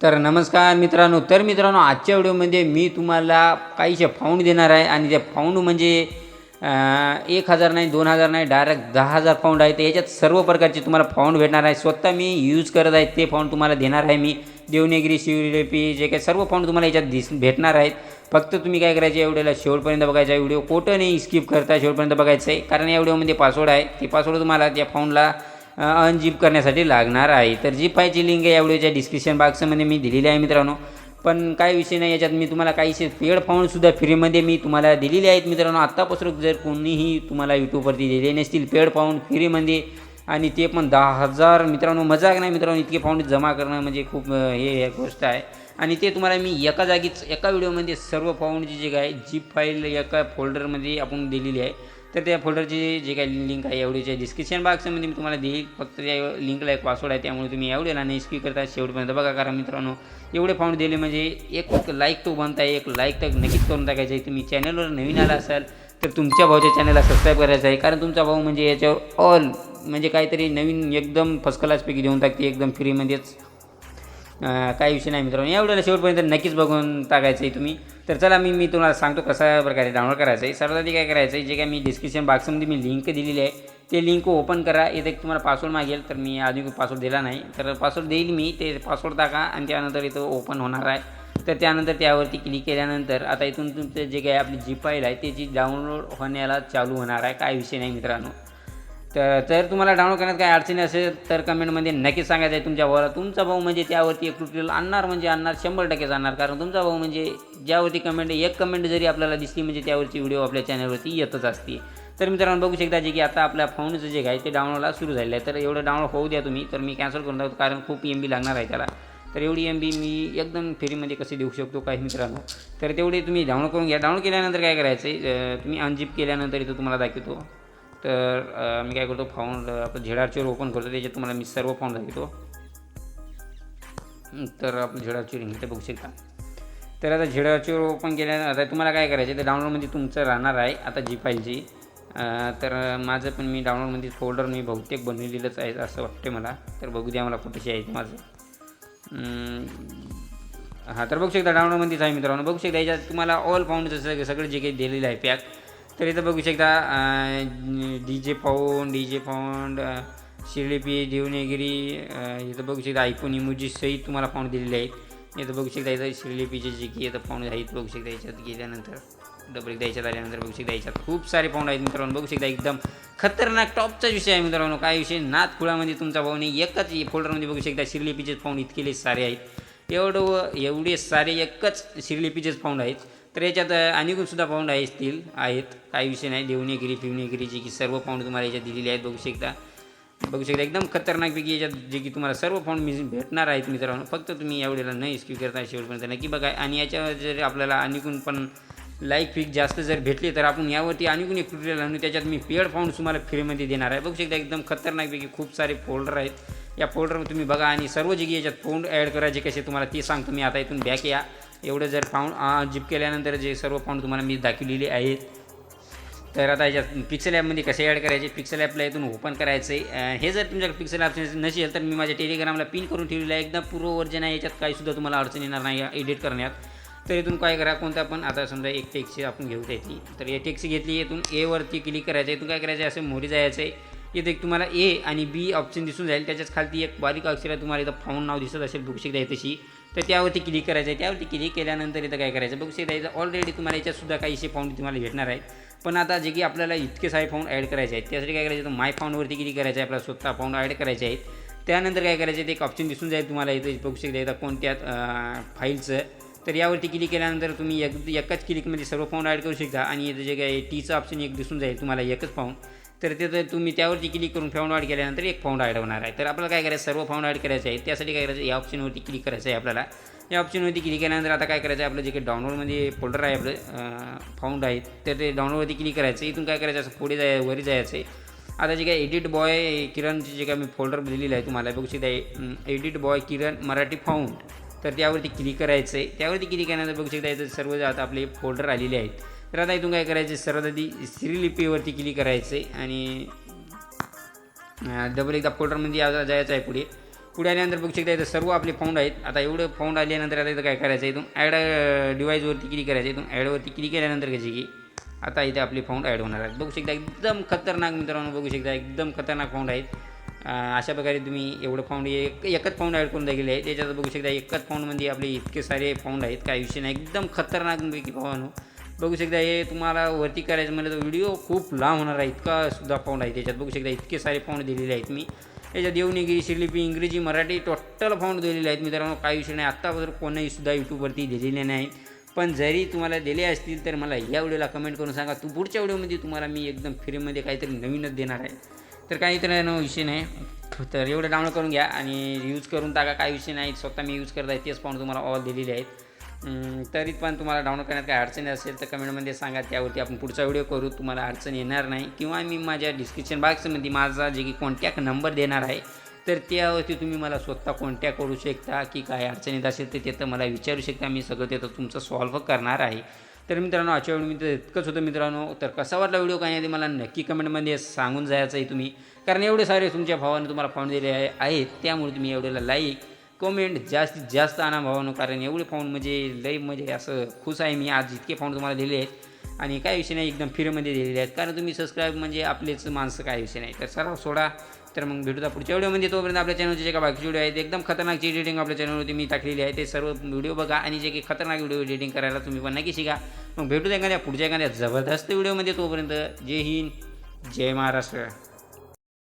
तर नमस्कार मित्रांनो. तर मित्रांनो आजच्या व्हिडिओमध्ये मी तुम्हाला काहीशे फाऊंड देणार आहे आणि ते फाऊंड म्हणजे एक हजार नाही दोन हजार नाही डायरेक्ट दहा हजार फाऊंड आहे. तर याच्यात सर्व प्रकारचे तुम्हाला फाऊंड भेटणार आहे. स्वतः मी यूज करत आहे ते फाऊंड तुम्हाला देणार आहे मी. देवनेगिरी शिवरेपी जे काही सर्व फाऊंड तुम्हाला याच्यात दिस भेटणार आहेत. फक्त तुम्ही काय करायचे एवढ्याला शेवटपर्यंत बघायचा आहे. व्हिडिओ कोठं नाही स्किप करता शेवटपर्यंत बघायचं आहे. कारण या व्हिडिओमध्ये पासवर्ड आहे. ते पासवर्ड तुम्हाला त्या फाऊंडला अनजिप करण्यासाठी लागणार आहे. तर जी फायची लिंक या व्हिडिओच्या डिस्क्रिप्शन बॉक्समध्ये मी दिलेली आहे मित्रांनो. पण काय विषय नाही याच्यात मी तुम्हाला काहीशे पेड फाऊंडसुद्धा फ्रीमध्ये मी तुम्हाला दिलेले आहेत मित्रांनो. आत्तापासून जर कोणीही तुम्हाला यूट्यूबवरती दिले नसतील पेड फाऊंड फ्रीमध्ये आणि ते पण दहा हजार मित्रांनो मजाक नाही मित्रांनो इतके फाऊंड जमा करणं म्हणजे खूप हे गोष्ट आहे. आणि ते तुम्हाला मी एका जागीच एका व्हिडिओमध्ये सर्व फाऊंडची जे काय जीप फाईल एका फोल्डरमध्ये आपण दिलेली आहे तर त्या फोल्डरची जे काही लिंक आहे एवढीच्या डिस्क्रिप्शन बॉक्समध्ये मी तुम्हाला देईल. फक्त त्या लिंकला एक पासवर्ड आहे त्यामुळे तुम्ही एवढेला नाही स्किप करता. शेवटपर्यंत बघा कारण मित्रांनो एवढे फाऊंड दिले म्हणजे एक लाईक तो बनता आहे एक लाईक तर नक्कीच करून टाकायचं आहे. तुम्ही चॅनलवर नवीन आला असाल तर तुमच्या भाऊच्या चॅनलला सबस्क्राईब करायचं आहे. कारण तुमचा भाऊ म्हणजे याच्यावर ऑल म्हणजे काहीतरी नवीन एकदम फर्स्ट क्लासपैकी देऊन टाकते एकदम फ्रीमध्येच काही विषय नाही मित्रांनो. एवढ्याला शेवटपर्यंत नक्कीच बघून टाकायचं आहे तुम्ही. तर चला मी मी तुम्हाला सांगतो कशा प्रकारे डाउनलोड करायचं आहे सर्वात आधी काय करायचं आहे जे काय मी डिस्क्रिप्शन बॉक्समध्ये मी लिंक दिलेली आहे ते लिंक ओपन करा. इथे तुम्हाला पासवर्ड मागेल तर मी आधी पासवर्ड दिला नाही. तर पासवर्ड देईल मी ते पासवर्ड टाका आणि त्यानंतर इथं ओपन होणार आहे. तर त्यानंतर त्यावरती क्लिक केल्यानंतर आता इथून तुमचं जे काही आपली जी फाईल आहे त्याची डाउनलोड होण्याला चालू होणार आहे. काय विषय नाही मित्रांनो. तर जर तुम्हाला डाउनलोड करण्यात काही अडचणी असेल तर कमेंटमध्ये नक्कीच सांगायचं आहे तुमच्या भावाला. तुमचा भाऊ म्हणजे त्यावरती एक ट्युटोरियल आणणार म्हणजे आणणार शंभर टक्केच आणणार कारण तुमचा भाऊ म्हणजे ज्यावरती कमेंट एक कमेंट जरी आपल्याला दिसली म्हणजे त्यावरची व्हिडिओ आपल्या चॅनलवरती येतच असते. तर मित्रांनो बघू शकता जे की आता आपल्या फोनचं जे आहे ते डाउनलोडला सुरू झालेलं आहे. तर एवढं डाउनलोड होऊ द्या तुम्ही तर मी कॅन्सल करून टाकतो कारण खूप एम बी लागणार आहे त्याला. तर एवढी एम बी मी एकदम फ्रीमध्ये कसे देऊ शकतो काही मित्रांनो? तर तेवढे तुम्ही डाउनलोड करून घ्या. डाउनलोड केल्यानंतर काय करायचं आहे तुम्ही अनजिप केल्यानंतर इथं तुम्हाला दाखवतो. तर मी काय करतो फाऊंड आपलं झेडारचीवर ओपन करतो त्याच्यात तुम्हाला मी सर्व फाऊंड दाखवतो तर आपलं झेडारची रिंग इथे बघू शकता. तर आता झेडारचीवर ओपन केल्यानंतर आता तुम्हाला काय करायचं ते तर डाउनलोडमध्ये तुमचं राहणार आहे आता जी फाईलची. तर माझं पण मी डाउनलोडमध्ये फोल्डर मी बहुतेक बनवलेलंच आहे असं वाटते मला. तर बघू द्या मला कुठेशी आहे माझं. हां तर बघू शकता डाउनलोडमध्येच आहे मित्रांनो. बघू शकता याच्यात तुम्हाला ऑल फाऊंडचं जसं सगळं जे काही दिलेलं आहे पॅक तर इथं बघू शकता D J pound D J pound शिर्लिपी Devanagari इथं बघू शकता आयफोन इमोजी सहित तुम्हाला फाऊंड दिलेले आहेत. इथं बघू शकता इथं शिर्लिपीचे जे की इथं फाऊंड आहेत बघू शकता याच्यात गेल्यानंतर डबल एकदा याच्यात आल्यानंतर बघू शकता याच्यात खूप सारे फाऊंड आहेत मित्रांनो. बघू शकता एकदम खतरनाक टॉपचा विषय आहे मित्रांनो. काय विषय? नाथकुळामध्ये तुमचा भाऊ नाही एकच फोल्डरमध्ये बघू शकता शिरलिपीचे फाऊंड इतकेले सारे आहेत. एवढं एवढे सारे एकच शिरलिपीचेच फाऊंड आहेत. तर याच्यात अनेकसुद्धा सुद्धा आहे असतील आहेत. काही विषय नाही. देवणेगिरी फिवणेगिरी की सर्व पाऊंड तुम्हाला याच्यात दिलेली आहेत. बघू शकता. बघू शकता एकदम खतरनाकपैकी याच्यात जे की तुम्हाला सर्व फाऊंड मी भेटणार आहेत मित्रांनो. फक्त तुम्ही यावेळेला नाही स्क्यू करता शेवटपर्यंत नक्की बघा. आणि याच्यावर जर आपल्याला आणखून पण लाईक फिक जास्त जर भेटले तर आपण यावरती आणखून एक ट्युटोरियल आणू त्याच्यात मी पेड फाऊंड तुम्हाला फ्रीमध्ये देणार आहे. बघू शकता एकदम खतरनाकपैकी खूप सारे फोल्डर आहेत. या फोल्डरमध्ये तुम्ही बघा आणि सर्व जे की याच्यात पाऊंड ॲड करायचे कसे तुम्हाला ते सांगतो मी. आता इथून बॅक या. एवढं जर पाऊंड जिप केल्यानंतर जे सर्व पाऊंड तुम्हाला मी दाखवलेले आहेत. तर आता याच्यात पिक्सल ॲपमध्ये कसे ॲड करायचे? पिक्सल ॲपला इथून ओपन करायचं आहे हे जर तुमच्याकडे पिक्सल ॲप नसेल तर मी माझ्या टेलिग्रामला पिन करून ठेवलेलं आहे. एकदम पूर्व वर्जन आहे. याच्यात काहीसुद्धा तुम्हाला अडचण येणार नाही एडिट करण्यात. तर इथून काय करा कोणता पण आता समजा एक टॅक्सी आपण घेऊ त्याची तर ए टॅक्सी घेतली इथून एवरती क्लिक करायचं. इथून काय करायचं? आहे असं मोरी जायचं आहे इथं एक तुम्हाला ए आणि बी ऑप्शन दिसून जाईल. त्याच्याच खालती एक बारीक अक्षर आहे तुम्हाला इथं फाऊंड नाव दिसत असेल. बुकशिक शकता तशी. तर त्यावरती क्लिक करायचं आहे त्यावरती क्लिक केल्यानंतर इथं काय करायचं? बघू शकता इथं ऑलरेडी तुम्हाला याच्यातसुद्धा काहीशे फाऊंड तुम्हाला भेटणार आहेत. पण आता जे की आपल्याला इतके सारे फाउंड ॲड करायचे आहेत. त्यासाठी काय करायचं? तर माय फाऊंडवरती क्लिक करायचं आहे आपल्याला स्वतः फाउंड ॲड करायचे आहेत. त्यानंतर काय करायचं? आहे ते एक ऑप्शन दिसून जाईल तुम्हाला इथं. बघू शकता इथं कोणत्या फाईलचं तर यावरती क्लिक केल्यानंतर तुम्ही एक एकाच क्लिकमध्ये सर्व फाउंड ॲड करू शकता. आणि इथं जे काय टीचं ऑप्शन एक दिसून जाईल तुम्हाला एकच फाऊंड तर तिथं तुम्ही त्यावरती क्लिक करून फाऊंड ॲड केल्यानंतर एक फाऊंड ॲड होणार आहे. तर आपल्याला काय करायचं? सर्व फाऊंड ॲड करायचं आहे त्यासाठी काय करायचं? या ऑप्शनवरती क्लिक करायचं आहे आपल्याला. या ऑप्शनवरती क्लिक केल्यानंतर आता काय करायचं? आहे आपलं जे काही डाउनलोडमध्ये फोल्डर आहे आपलं फाऊंड आहे तर ते डाउनलोडवरती क्लिक करायचं. इथून काय करायचं? असं पुढे जाय वरी जायचं आहे. आता जे काय एडिट बॉय किरणचे जे काय मी फोल्डर दिलेलं आहे तुम्हाला बघू शकता edit by Kiran Marathi found तर त्यावरती क्लिक करायचं आहे. त्यावरती क्लिक केल्यानंतर बघू शकता इथं सर्व आता आपले फोल्डर आलेले आहेत तर आता इथून काय करायचं? सर्वात आधी श्रीलिपीवरती क्लिक करायचं आहे आणि डबल एकदा फोल्डरमध्ये या- जायचं आहे पुढे. पुढे आल्यानंतर बघू शकता इथं सर्व आपले फाउंड आहेत. आता एवढं फाउंड आल्यानंतर आता इथं काय करायचं? इथून ॲड डिवाईसवरती क्लिक करायचं. इथून ॲडवरती क्लिक केल्यानंतर कशी की आता इथे आपले फाउंड ॲड होणार आहेत. बघू शकता एकदम खतरनाक मित्रांनो बघू शकता एकदम खतरनाक फाउंड आहेत. अशा प्रकारे तुम्ही एवढं फाउंड एक एकच फाउंड ॲड करून दिलेले आहे. त्याच्यात बघू शकता एकच फाउंडमध्ये आपले इतके सारे फाउंड आहेत. काय विषय नाही. एकदम खतरनाकपैकी पाहून बघू शकता हे तुम्हाला वरती करायचं म्हणलं तर व्हिडिओ खूप लांब होणार आहे इतका सुद्धा पाऊंड आहे त्याच्यात. बघू शकता इतके सारे फाउंड दिलेले आहेत मी. याच्यात देवनिगिरी श्रीलिपी इंग्रजी मराठी टोटल फाउंड दिलेले आहेत मित्रांनो. काही विषय नाही आत्तापासून कोणाही सुद्धा यूट्यूबवरती दिलेले नाही. पण जरी तुम्हाला दिले असतील तर मला या व्हिडिओला कमेंट करून सांगा. तू पुढच्या व्हिडिओमध्ये तुम्हाला मी एकदम फ्रीमध्ये काहीतरी नवीनच देणार आहे. तर काही तर विषय नाही. तर एवढं डाउनलोड करून घ्या आणि यूज करून टाका. काही विषय नाही स्वतः मी यूज करत आहे तेच पाहून तुम्हाला ऑल दिलेले आहेत. तरी पण तुम्हाला डाउनलोड करण्यात काही अडचणी असेल तर कमेंटमध्ये सांगा. त्यावरती आपण पुढचा व्हिडिओ करू. तुम्हाला अडचण येणार नाही. किंवा मी माझ्या डिस्क्रिप्शन बॉक्समध्ये माझा जे की कॉन्टॅक्ट नंबर देणार आहे तर त्यावरती तुम्ही मला स्वतः कॉन्टॅक्ट करू शकता की काय अडचणीत असेल तर तिथं मला विचारू शकता. मी सगळं तिथं तुमचं सॉल्व्ह करणार आहे. तर मित्रांनो आजच्या व्हिडिओ इतकंच होतं मित्रांनो. तर कसा वाटला व्हिडिओ काय नाही मला नक्की कमेंटमध्ये सांगून जायचं आहे तुम्ही. कारण एवढे सारे तुमच्या भावाने तुम्हाला फाऊंड दिले आहेत. त्यामुळे तुम्ही एवढ्याला लाईक कमेंट जास्तीत जास्त आणा भावानो कारण एवढे फाऊंड म्हणजे लई म्हणजे असं खुश आहे मी. आज इतके फाऊंड तुम्हाला दिले आहेत. आणि काय विषय नाही एकदम फ्रीमध्ये दिलेले आहेत. कारण तुम्ही सबस्क्राईब म्हणजे आपलेच माणसं काय विषय नाही. तर सराव सोडा. तर मग भेटूया पुढच्या व्हिडिओमध्ये तोपर्यंत आपल्या चॅनलचे जे काही बाकीचे व्हिडिओ आहेत एकदम खतरनाकची एडिटिंग आपल्या चॅनलवरती मी टाकलेली आहे ते सर्व व्हिडिओ बघा. आणि जे काही खतरनाक व्हिडिओ एडिटिंग करायला तुम्ही पण नक्की शिका. मग भेटू एखाद्या पुढच्या एखाद्या जबरदस्त व्हिडिओमध्ये तोपर्यंत जय हिंद जय महाराष्ट्र.